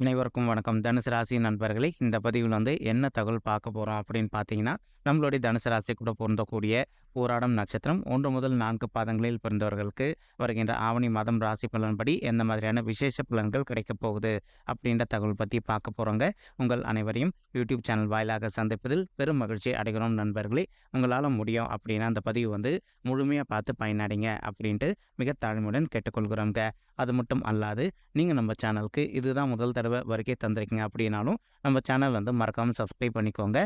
அனைவருக்கும் வணக்கம். தனுசு ராசி நண்பர்களே இந்த பதிவில் வந்து என்ன தகவல் பார்க்க போகிறோம் அப்படின்னு பார்த்தீங்கன்னா நம்மளுடைய தனுசு ராசி கூட பொருந்தக்கூடிய போராடம் நட்சத்திரம். ஒன்று முதல் நான்கு பாதங்களில் பிறந்தவர்களுக்கு வருகின்ற ஆவணி மாதம் ராசி பலன்படி எந்த மாதிரியான விசேஷ பலன்கள் கிடைக்கப் போகுது அப்படின்ற தகவல் பற்றி பார்க்க போகிறோங்க உங்கள் அனைவரையும் யூடியூப் சேனல் வாயிலாக சந்திப்பதில் பெரும் மகிழ்ச்சி அடைகிறோம் நண்பர்களே. உங்களால் முடியும் அப்படின்னா அந்த பதிவு வந்து முழுமையாக பார்த்து பயனடைங்க அப்படின்ட்டு மிக தாழ்மையுடன் கேட்டுக்கொள்கிறோங்க அது மட்டும் அல்லாது நீங்கள் நம்ம சேனலுக்கு இதுதான் முதல் தடவை வருகை தந்திருக்கீங்க அப்படின்னாலும் நம்ம சேனல் வந்து மறக்காமல் சப்ஸ்கிரைப் பண்ணிக்கோங்க.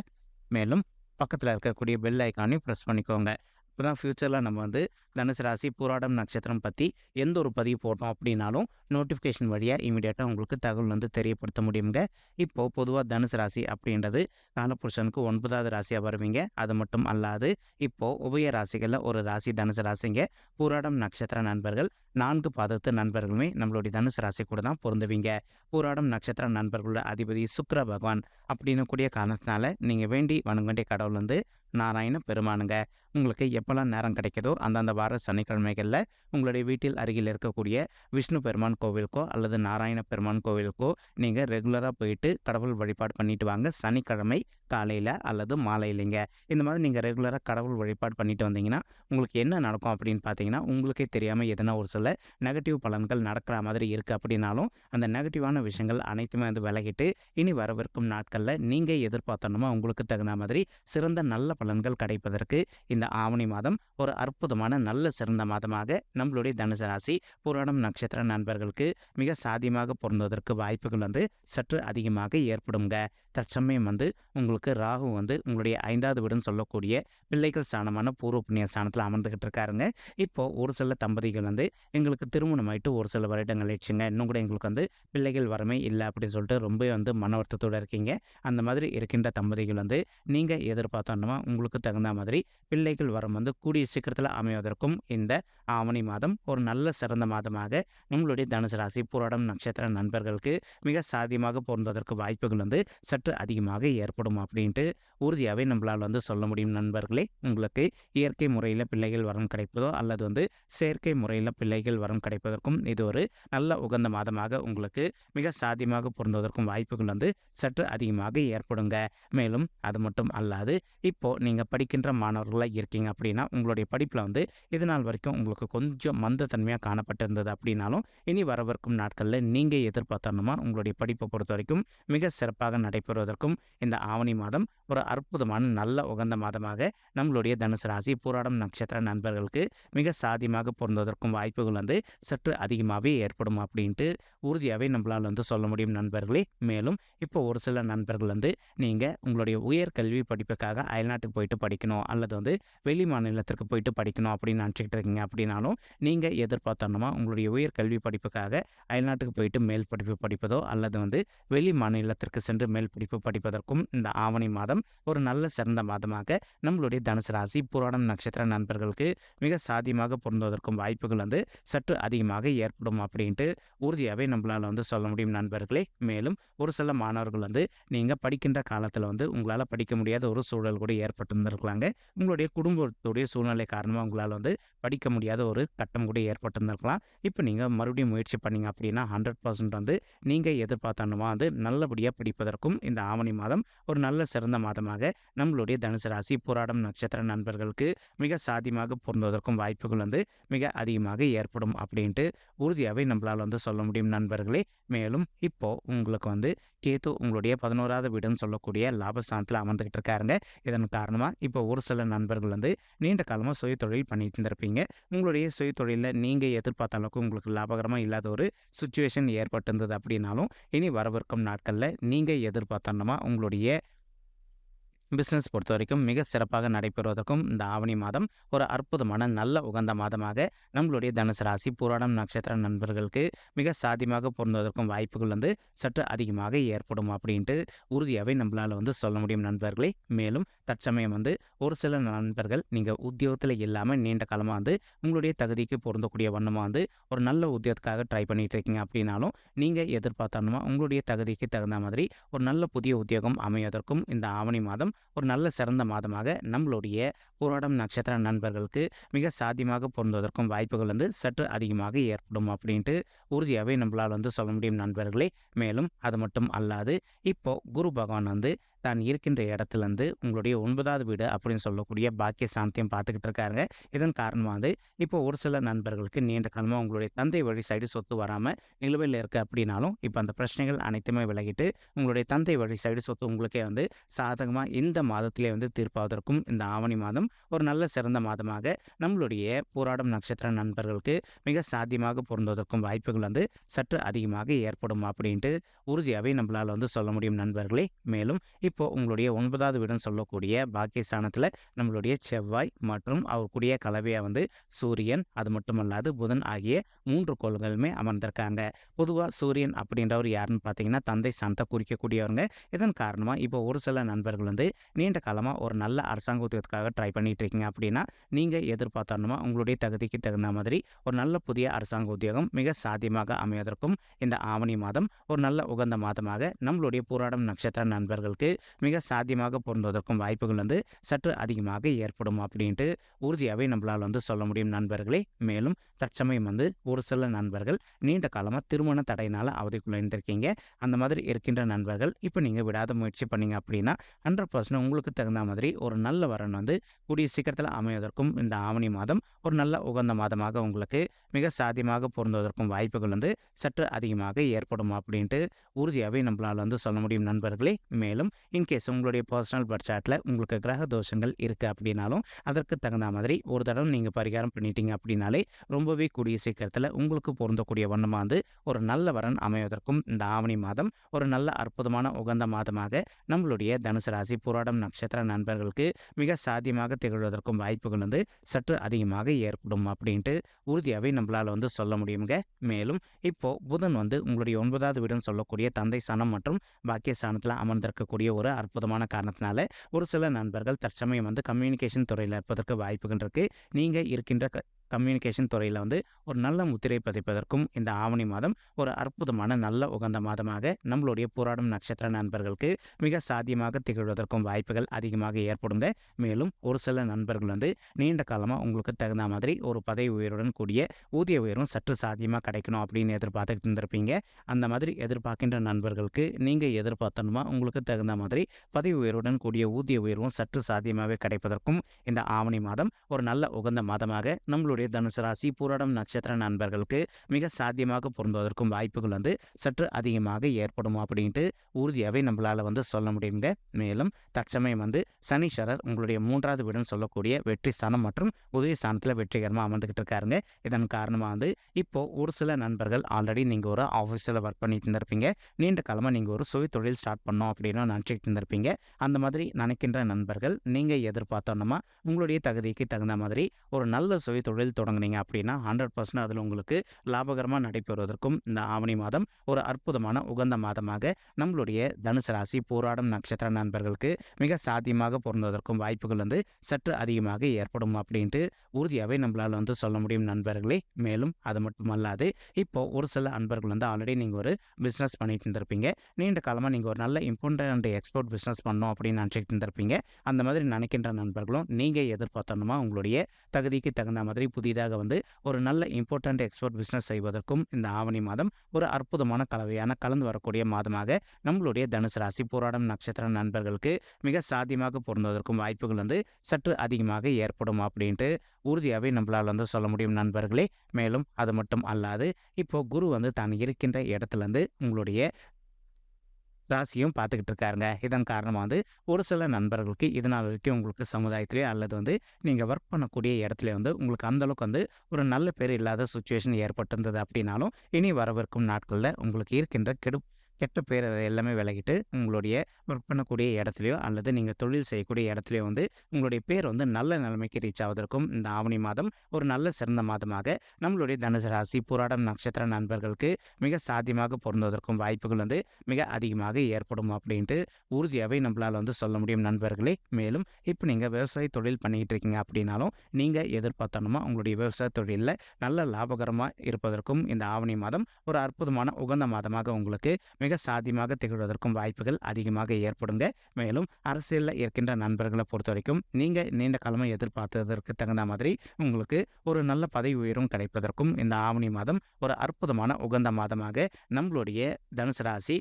மேலும் பக்கத்தில் இருக்கக்கூடிய பெல் ஐக்கானையும் ப்ரெஸ் பண்ணிக்கோங்க. இப்போ தான் ஃப்யூச்சரில் நம்ம வந்து தனுசு ராசி பூராடம் நட்சத்திரம் பற்றி எந்த ஒரு பதிவு போட்டோம் அப்படின்னாலும் நோட்டிஃபிகேஷன் வழியாக இமீடியட்டாக உங்களுக்கு தகவல் வந்து தெரியப்படுத்த முடியுங்க. இப்போது பொதுவாக தனுசு ராசி அப்படின்றது காலபுருஷனுக்கு ஒன்பதாவது ராசியாக வருவீங்க. அது மட்டும் அல்லாது இப்போது உபய ராசிகளில் ஒரு ராசி தனுசு ராசிங்க. பூராடம் நட்சத்திர நண்பர்கள் நான்கு பாதத்து நண்பர்களுமே நம்மளுடைய தனுசு ராசி கூட தான் பொருந்துவீங்க. போராடும் நட்சத்திர நண்பர்களோட அதிபதி சுக்கர பகவான் அப்படின்னு கூடிய காரணத்தினால நீங்கள் வேண்டி வணங்க வேண்டிய கடவுள் வந்து நாராயண பெருமானுங்க. உங்களுக்கு எப்போல்லாம் நேரம் கிடைக்குதோ அந்தந்த வார சனிக்கிழமைகளில் உங்களுடைய வீட்டில் அருகில் இருக்கக்கூடிய விஷ்ணு பெருமான் கோவிலுக்கோ அல்லது நாராயண பெருமான் கோவிலுக்கோ நீங்கள் ரெகுலராக போயிட்டு கடவுள் வழிபாடு பண்ணிட்டு வாங்க. சனிக்கிழமை காலையில் அல்லது மாலையிலைங்க? இந்த மாதிரி நீங்கள் ரெகுலராக கடவுள் வழிபாடு பண்ணிட்டு வந்தீங்கன்னா உங்களுக்கு என்ன நடக்கும் அப்படின்னு பார்த்தீங்கன்னா உங்களுக்கே தெரியாமல் எதனா ஒரு சில நெகட்டிவ் பலன்கள் நடக்கிற மாதிரி இருக்குது அப்படின்னாலும் அந்த நெகட்டிவான விஷயங்கள் அனைத்துமே வந்து விலகிட்டு இனி வரவிருக்கும் நாட்களில் நீங்கள் எதிர்பார்த்தணுமா உங்களுக்கு தகுந்த மாதிரி சிறந்த நல்ல பலன்கள் கிடைப்பதற்கு இந்த ஆவணி மாதம் ஒரு அற்புதமான நல்ல சிறந்த மாதமாக நம்மளுடைய தனுசு ராசி புராணம் நட்சத்திர நண்பர்களுக்கு மிக சாதியமாக பொருந்துவதற்கு வாய்ப்புகள் வந்து சற்று அதிகமாக ஏற்படுங்க தற்சமயம் வந்து உங்களுக்கு ராகு வந்து உங்களுடைய ஐந்தாவது வீடுன்னு சொல்லக்கூடிய பிள்ளைகள் ஸ்தானமான பூர்வ புண்ணிய ஸ்தானத்தில் அமர்ந்துகிட்டு இருக்காருங்க. இப்போது ஒரு சில தம்பதிகள் வந்து எங்களுக்கு திருமணம் ஆயிட்டு ஒரு சில வருடங்கள் ஆயிடுச்சுங்க. இன்னும் கூட எங்களுக்கு வந்து பிள்ளைகள் வரமே இல்லை அப்படின்னு சொல்லிட்டு ரொம்ப வந்து மன வருத்தத்தோடு இருக்கீங்க. அந்த மாதிரி இருக்கின்ற தம்பதிகள் வந்து நீங்கள் எதிர்பார்த்தோன்னா உங்களுக்கு தகுந்த மாதிரி பிள்ளைகள் வரம் வந்து கூடிய சீக்கிரத்தில் அமைவதற்கும் இந்த ஆவணி மாதம் ஒரு நல்ல சிறந்த மாதமாக நம்மளுடைய தனுசு ராசி புராடம் நட்சத்திர நண்பர்களுக்கு மிக சாதியமாக பொருந்துவதற்கு வாய்ப்புகள் வந்து சற்று அதிகமாக ஏற்படும்? அப்படின்ட்டு உறுதியாகவே நம்மளால் வந்து சொல்ல முடியும். நண்பர்களே உங்களுக்கு இயற்கை முறையில் பிள்ளைகள் வரம் கிடைப்பதோ அல்லது வந்து செயற்கை முறையில் பிள்ளைகள் வரம் கிடைப்பதற்கும் இது ஒரு நல்ல உகந்த மாதமாக உங்களுக்கு மிக சாத்தியமாக பொருந்துவதற்கும் வாய்ப்புகள் வந்து சற்று அதிகமாக ஏற்படுங்க. மேலும் அது மட்டும் அல்லாது இப்போது நீங்கள் படிக்கின்ற மாணவர்களாக இருக்கீங்க அப்படின்னா உங்களுடைய படிப்பில் வந்து இது நாள் வரைக்கும் உங்களுக்கு கொஞ்சம் மந்தத்தன்மையாக காணப்பட்டிருந்தது அப்படின்னாலும் இனி வரவிருக்கும் நாட்களில் நீங்கள் எதிர்பார்த்தோன்னா உங்களுடைய படிப்பை பொறுத்த வரைக்கும் மிக சிறப்பாக நடைபெறுவதற்கும் இந்த ஆவணி மாதம் ஒரு அற்புதமான நல்ல உகந்த மாதமாக நம்மளுடைய தனுசு ராசி போராடம் நட்சத்திர நண்பர்களுக்கு மிக சாதியமாக பொருந்துவதற்கும் வாய்ப்புகள் வந்து சற்று அதிகமாகவே ஏற்படும் அப்படின்ட்டு உறுதியாகவே நம்மளால் வந்து சொல்ல முடியும் நண்பர்களே. மேலும் இப்போ ஒரு சில நண்பர்கள் வந்து நீங்கள் உங்களுடைய உயர்கல்வி படிப்புக்காக அயல்நாட்டுக்கு போயிட்டு படிக்கணும் அல்லது வந்து வெளி மாநிலத்திற்கு போயிட்டு படிக்கணும் அப்படின்னு நினச்சிக்கிட்டு இருக்கீங்க அப்படின்னாலும் நீங்கள் எதிர்பார்த்தோன்னா உங்களுடைய உயர்கல்வி படிப்புக்காக அயல்நாட்டுக்கு போயிட்டு மேல் படிப்பு படிப்பதோ அல்லது வந்து வெளி மாநிலத்திற்கு சென்று மேல் படிப்பு படிப்பதற்கும் இந்த ஆவணி மாதம் ஒரு நல்ல சிறந்த மாதமாக நம்மளுடைய தனுசு ராசி புராணம் நட்சத்திர நண்பர்களுக்கு மிக சாதியமாக பொருந்துவதற்கும் வாய்ப்புகள் வந்து சற்று அதிகமாக ஏற்படும் அப்படின்ட்டு உறுதியாகவே நம்மளால் வந்து சொல்ல முடியும் நண்பர்களே. மேலும் ஒரு சில மாணவர்கள் வந்து நீங்கள் படிக்கின்ற காலத்தில் வந்து உங்களால் படிக்க முடியாத ஒரு சூழல் கூட ஏற்பட்டிருந்திருக்கலாங்க. உங்களுடைய குடும்பத்துடைய சூழ்நிலை காரணமாக உங்களால் வந்து படிக்க முடியாத ஒரு கட்டம் கூட ஏற்பட்டிருந்திருக்கலாம். இப்போ நீங்கள் மறுபடியும் முயற்சி பண்ணீங்க அப்படின்னா ஹண்ட்ரட் பர்சன்ட் வந்து நீங்கள் எதிர்பார்த்தனுமா வந்து நல்லபடியாக படிப்பதற்கும் இந்த ஆவணி மாதம் ஒரு நல்ல சிறந்த மாதமாக நம்மளுடைய தனுசு ராசி போராடும் நட்சத்திர நண்பர்களுக்கு மிக சாதியமாக பொருந்துவதற்கும் வாய்ப்புகள் வந்து மிக அதிகமாக ஏற்படும் அப்படின்ட்டு உறுதியாகவே நம்மளால் வந்து சொல்ல முடியும் நண்பர்களே. மேலும் இப்போ உங்களுக்கு வந்து கேத்து உங்களுடைய பதினோராவது வீடுன்னு சொல்லக்கூடிய லாபஸ்தானத்தில் அமர்ந்துகிட்டு இருக்காருங்க. இதன் காரணமாக இப்போ ஒரு சில நண்பர்கள் வந்து நீண்ட காலமாக சுய தொழில் பண்ணிட்டு இருந்திருப்பீங்க. உங்களுடைய சுய தொழிலில் நீங்கள் எதிர்பார்த்த அளவுக்கு உங்களுக்கு லாபகரமாக இல்லாத ஒரு சுச்சுவேஷன் ஏற்பட்டிருந்தது அப்படின்னாலும் இனி வரவிருக்கும் நாட்களில் நீங்கள் எதிர்பார்த்தனமா உங்களுடைய பிஸ்னஸ் பொறுத்த வரைக்கும் மிக சிறப்பாக நடைபெறுவதற்கும் இந்த ஆவணி மாதம் ஒரு அற்புதமான நல்ல உகந்த மாதமாக நம்மளுடைய தனுசு ராசி புராணம் நட்சத்திர நண்பர்களுக்கு மிக சாத்தியமாக பொருந்துவதற்கும் வாய்ப்புகள் வந்து சற்று அதிகமாக ஏற்படும் அப்படின்ட்டு உறுதியாகவே நம்மளால் வந்து சொல்ல முடியும் நண்பர்களே. மேலும் தற்சமயம் வந்து ஒரு சில நண்பர்கள் நீங்கள் உத்தியோகத்தில் இல்லாமல் நீண்ட காலமாக வந்து உங்களுடைய தகுதிக்கு பொருந்தக்கூடிய வண்ணமாக வந்து ஒரு நல்ல உத்தியோகத்துக்காக ட்ரை பண்ணிகிட்டு இருக்கீங்க அப்படின்னாலும் நீங்கள் எதிர்பார்த்தோன்னா உங்களுடைய தகுதிக்கு தகுந்த மாதிரி ஒரு நல்ல புதிய உத்தியோகம் அமைவதற்கும் இந்த ஆவணி மாதம் ஒரு நல்ல சிறந்த மாதமாக நம்மளுடைய பூராடம் நட்சத்திர நண்பர்களுக்கு மிக சாத்தியமாக பொருந்துவதற்கும் வாய்ப்புகள் வந்து சற்று அதிகமாக ஏற்படும் அப்படின்ட்டு உறுதியாகவே நம்மளால் வந்து சொல்ல முடியும் நண்பர்களே. மேலும் அது மட்டும் அல்லாது இப்போ குரு பகவான் வந்து தான் இருக்கின்ற இடத்துலேருந்து உங்களுடைய ஒன்பதாவது வீடு அப்படின்னு சொல்லக்கூடிய பாக்கிய சாந்தியம் பார்த்துக்கிட்டு இருக்காருங்க. இதன் காரணமாக வந்து இப்போ ஒரு சில நண்பர்களுக்கு நீண்ட காலமாக உங்களுடைய தந்தை வழி சைடு சொத்து வராமல் நிலுவையில் இருக்குது அப்படின்னாலும் இப்போ அந்த பிரச்சனைகள் அனைத்துமே விலகிட்டு உங்களுடைய தந்தை வழி சைடு சொத்து உங்களுக்கே வந்து சாதகமாக இந்த மாதத்திலே வந்து தீர்ப்பாவதற்கும் இந்த ஆவணி மாதம் ஒரு நல்ல சிறந்த மாதமாக நம்மளுடைய போராடும் நட்சத்திர நண்பர்களுக்கு மிக சாத்தியமாக பொருந்துவதற்கும் வாய்ப்புகள் வந்து சற்று அதிகமாக ஏற்படும் அப்படின்ட்டு உறுதியாகவே நம்மளால் வந்து சொல்ல முடியும் நண்பர்களே. மேலும் இப்போ உங்களுடைய ஒன்பதாவது வீடுன்னு சொல்லக்கூடிய பாக்கியஸ்தானத்தில் நம்மளுடைய செவ்வாய் மற்றும் அவருக்குரிய கலவையாக வந்து சூரியன் அது மட்டுமல்லாது புதன் ஆகிய மூன்று கோள்களுமே அமர்ந்திருக்காங்க. பொதுவாக சூரியன் அப்படின்றவர் யாருன்னு பார்த்தீங்கன்னா தந்தை சாந்தத்தை குறிக்கக்கூடியவங்க இதன் காரணமாக இப்போ ஒரு சில நண்பர்கள் வந்து நீண்ட காலமாக ஒரு நல்ல அரசாங்க உத்தியோகத்துக்காக ட்ரை பண்ணிட்டு இருக்கீங்க அப்படின்னா நீங்கள் எதிர்பார்த்தோன்னா உங்களுடைய தகுதிக்கு தகுந்த மாதிரி ஒரு நல்ல புதிய அரசாங்க உத்தியோகம் மிக சாத்தியமாக அமைவதற்கும் இந்த ஆவணி மாதம் ஒரு நல்ல உகந்த மாதமாக நம்மளுடைய போராடும் நட்சத்திர நண்பர்களுக்கு மிக சாத்தியமாக பொருந்துவதற்கும் வாய்ப்புகள் வந்து சற்று அதிகமாக ஏற்படும் அப்படின்ட்டு உறுதியாகவே நம்மளால் வந்து சொல்ல முடியும் நண்பர்களே. மேலும் தற்சமயம் வந்து ஒரு சில நண்பர்கள் நீண்ட காலமாக திருமண தடையினால் அவதிக்குள்ள இருந்திருக்கீங்க அந்த மாதிரி இருக்கின்ற நண்பர்கள் இப்போ நீங்கள் விடாத முயற்சி பண்ணீங்க அப்படின்னா ஹண்ட்ரட் பர்சன்ட் உங்களுக்கு தகுந்த மாதிரி ஒரு நல்ல வரன் வந்து கூடிய சீக்கிரத்தில் அமைவதற்கும் இந்த ஆவணி மாதம் ஒரு நல்ல உகந்த மாதமாக உங்களுக்கு மிக சாத்தியமாக பொருந்துவதற்கும் வாய்ப்புகள் வந்து சற்று அதிகமாக ஏற்படும் அப்படின்ட்டு உறுதியாகவே நம்மளால் வந்து சொல்ல முடியும் நண்பர்களே. மேலும் இன்கேஸ் உங்களுடைய பர்சனல் பட்ஜெட்டில் உங்களுக்கு கிரக தோஷங்கள் இருக்குது அப்படின்னாலும் அதற்கு தகுந்த மாதிரி ஒரு தடவை நீங்கள் பரிகாரம் பண்ணிட்டீங்க அப்படின்னாலே ரொம்பவே கூடிய சீக்கிரத்தில் உங்களுக்கு பொருந்தக்கூடிய வண்ணமாக வந்து ஒரு நல்ல வரன் அமைவதற்கும் இந்த ஆவணி மாதம் ஒரு நல்ல அற்புதமான உகந்த மாதமாக நம்மளுடைய தனுசு ராசி புராடம் நட்சத்திர நண்பர்களுக்கு மிக சாத்தியமாக திகழ்வதற்கும் வாய்ப்புகள் வந்து சற்று அதிகமாக ஏற்படும் அப்படின்ட்டு உறுதியாகவே நம்மளால் வந்து சொல்ல முடியுங்க மேலும் இப்போ புதன் வந்து உங்களுடைய ஒன்பதாவது வீடுன்னு சொல்லக்கூடிய தந்தை சனம் மற்றும் பாக்கிய சாணத்தில் அமர்ந்திருக்கக்கூடிய ஒரு அற்புதமான காரணத்தினால ஒரு சில நண்பர்கள் தற்சமயம் வந்து கம்யூனிகேஷன் துறையில் இருப்பதற்கு வாய்ப்புகள் இருக்குது நீங்கள் இருக்கின்ற கம்யூனிகேஷன் துறையில் வந்து ஒரு நல்ல முத்திரை பதிப்பதற்கும் இந்த ஆவணி மாதம் ஒரு அற்புதமான நல்ல உகந்த மாதமாக நம்மளுடைய போராடும் நட்சத்திர நண்பர்களுக்கு மிக சாத்தியமாக திகழ்வதற்கும் வாய்ப்புகள் அதிகமாக ஏற்படுங்க மேலும் ஒரு சில நண்பர்கள் வந்து நீண்ட காலமாக உங்களுக்கு தகுந்த மாதிரி ஒரு பதவி உயருடன் கூடிய ஊதிய உயர்வும் சற்று சாத்தியமாக கிடைக்கணும் அப்படின்னு எதிர்பார்த்துட்டு இருந்திருப்பீங்க. அந்த மாதிரி எதிர்பார்க்கின்ற நண்பர்களுக்கு நீங்கள் எதிர்பார்த்தணுமா உங்களுக்கு தகுந்த மாதிரி பதவி உயர்வுடன் கூடிய ஊதிய உயர்வும் சற்று சாத்தியமாகவே கிடைப்பதற்கும் இந்த ஆவணி மாதம் ஒரு நல்ல உகந்த மாதமாக நம்மளுடைய தனுசு ராசி பூரடம் நட்சத்திர நண்பர்களுக்கு மிக சாத்தியமாக பொருந்துவதற்கும் வாய்ப்புகள் வந்து சற்று அதிகமாக ஏற்படும் அப்படின்ட்டு உறுதியாகவே நம்மளால் வந்து சொல்ல முடியுங்க. மேலும் தற்சமயம் வந்து சனீஸ்வரர் உங்களுடைய மூன்றாவது வீடுன்னு சொல்லக்கூடிய வெற்றி ஸ்தானம் மற்றும் உதவி ஸ்தானத்தில் வெற்றிகரமாக அமர்ந்துக்கிட்டு இருக்காருங்க. இதன் காரணமாக வந்து இப்போது ஒரு சில நண்பர்கள் ஆல்ரெடி நீங்கள் ஒரு ஆஃபீஸில் ஒர்க் பண்ணிட்டு இருந்திருப்பீங்க. நீண்ட காலமாக நீங்கள் ஒரு சுய தொழில் ஸ்டார்ட் பண்ணோம் அப்படின்னு நினச்சிக்கிட்டு இருந்திருப்பீங்க. அந்த மாதிரி நினைக்கின்ற நண்பர்கள் நீங்கள் எதிர்பார்த்தோன்னா உங்களுடைய தகுதிக்கு தகுந்த மாதிரி ஒரு நல்ல சுய தொழில் தொடங்குனீங்க அப்படின்னா ஹண்ட்ரட் பர்சன்ட் அதில் உங்களுக்கு லாபகரமாக நடைபெறுவதற்கும் இந்த ஆவணி மாதம் ஒரு அற்புதமான உகந்த மாதமாக நம்மளுடைய தனுசு ராசி போராடும் நட்சத்திர நண்பர்களுக்கு மிக சாத்தியமாக பொருந்துவதற்கும் வாய்ப்புகள் வந்து சற்று அதிகமாக ஏற்படும் அப்படின்ட்டு உறுதியாகவே நம்மளால் வந்து சொல்ல முடியும் நண்பர்களே. மேலும் அது மட்டும் அல்லாது இப்போ ஒரு சில நண்பர்கள் வந்து ஆல்ரெடி நீங்கள் ஒரு பிஸ்னஸ் பண்ணிட்டு இருந்திருப்பீங்க. நீண்ட காலமாக நீங்கள் ஒரு நல்ல இம்பார்ட்டன்ட் எக்ஸ்போர்ட் பிஸ்னஸ் பண்ணோம் அப்படின்னு நினச்சிக்கிட்டு இருந்திருப்பீங்க. அந்த மாதிரி நினைக்கின்ற நண்பர்களும் நீங்கள் எதிர்பார்த்தணுமா உங்களுடைய தகுதிக்கு தகுந்த மாதிரி புதிதாக வந்து ஒரு நல்ல இம்பார்ட்டன்ட் எக்ஸ்போர்ட் பிஸ்னஸ் செய்வதற்கும் இந்த ஆவணி மாதம் ஒரு அற்புதமான கலவையான கலந்து வரக்கூடிய மாதமாக நம்மளுடைய தனுசு ராசி போராடும் நட்சத்திர நண்பர்களுக்கு மிக சாத்தியமாக பொருந்துவதற்கும் வாய்ப்புகள் வந்து சற்று அதிகமாக ஏற்படும் அப்படின்ட்டு உறுதியாகவே நம்மளால் வந்து சொல்ல முடியும் நண்பர்களே. மேலும் அது மட்டும் அல்லாது இப்போ குரு வந்து தான் இருக்கின்ற இடத்துலேருந்து உங்களுடைய ராசியும் பார்த்துக்கிட்டு இருக்காருங்க. இதன் காரணமாக வந்து ஒரு சில நண்பர்களுக்கு இதனால் வரைக்கும் உங்களுக்கு சமுதாயத்திலேயோ அல்லது வந்து நீங்கள் ஒர்க் பண்ணக்கூடிய இடத்துல வந்து உங்களுக்கு அந்தளவுக்கு வந்து ஒரு நல்ல பேர் இல்லாத சுச்சுவேஷன் ஏற்பட்டிருந்தது அப்படின்னாலும் இனி வரவிருக்கும் நாட்களில் உங்களுக்கு இருக்கின்ற கெடு கெட்ட பேர் எல்லாமே விலகிட்டு உங்களுடைய ஒர்க் பண்ணக்கூடிய இடத்துலையோ அல்லது நீங்கள் தொழில் செய்யக்கூடிய இடத்துலையோ வந்து உங்களுடைய பேர் வந்து நல்ல நிலைமைக்கு ரீச் ஆவதற்கும் இந்த ஆவணி மாதம் ஒரு நல்ல சிறந்த மாதமாக நம்மளுடைய தனுசு ராசி புராடம் நட்சத்திர நண்பர்களுக்கு மிக சாத்தியமாக பொருந்துவதற்கும் வாய்ப்புகள் வந்து மிக அதிகமாக ஏற்படும் அப்படின்ட்டு உறுதியாகவே நம்மளால் வந்து சொல்ல முடியும் நண்பர்களே. மேலும் இப்போ நீங்கள் விவசாய தொழில் பண்ணிக்கிட்டு இருக்கீங்க அப்படின்னாலும் நீங்கள் எதிர்பார்த்தணுமா உங்களுடைய விவசாய தொழிலில் நல்ல லாபகரமாக இருப்பதற்கும் இந்த ஆவணி மாதம் ஒரு அற்புதமான உகந்த மாதமாக உங்களுக்கு மிக சாத்தியமாக திகழ்வதற்கும் வாய்ப்புகள் அதிகமாக ஏற்படுங்க. மேலும் அரசியலில் இருக்கின்ற நண்பர்களை பொறுத்த வரைக்கும் நீங்கள் நீண்ட காலமாக எதிர்பார்த்ததற்கு தகுந்த மாதிரி உங்களுக்கு ஒரு நல்ல பதவி உயரும் கிடைப்பதற்கும் இந்த ஆவணி மாதம் ஒரு அற்புதமான உகந்த மாதமாக நம்மளுடைய தனுசு ராசி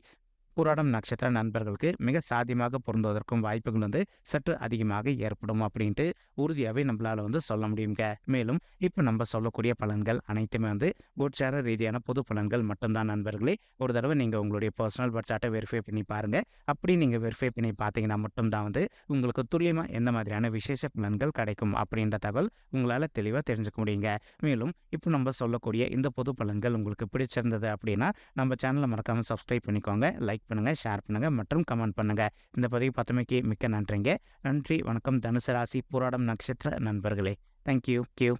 புராடம் நட்சத்திர நண்பர்களுக்கு மிக சாதியமாக பொருந்துவதற்கும் வாய்ப்புகள் வந்து சற்று அதிகமாக ஏற்படும் அப்படின்ட்டு உறுதியாகவே நம்மளால் வந்து சொல்ல முடியுங்க மேலும் இப்போ நம்ம சொல்லக்கூடிய பலன்கள் அனைத்துமே வந்து கோட்சார ரீதியான பொது பலன்கள் மட்டும்தான் நண்பர்களே. ஒரு தடவை நீங்கள் உங்களுடைய பர்சனல் பட்ஜெட்டை வெரிஃபை பண்ணி பாருங்கள் அப்படி நீங்கள் வெரிஃபை பண்ணி பார்த்தீங்கன்னா மட்டும்தான் வந்து உங்களுக்கு துல்லியமாக எந்த மாதிரியான விசேஷ பலன்கள் கிடைக்கும் அப்படின்ற தகவல் உங்களால் தெளிவாக தெரிஞ்சுக்க முடியுங்க. மேலும் இப்போ நம்ம சொல்லக்கூடிய இந்த பொது பலன்கள் உங்களுக்கு பிடிச்சிருந்தது அப்படின்னா நம்ம சேனலை மறக்காமல் சப்ஸ்கிரைப் பண்ணிக்கோங்க. லைக் பண்ணுங்கள் ஷேர் பண்ணுங்கள் மற்றும் கமெண்ட் பண்ணுங்கள் இந்த பதிவு பத்தமைக்கு மிக்க நன்றிங்க. நன்றி வணக்கம். தனுசு ராசி போராடம் நட்சத்திர நண்பர்களே. Thank you Q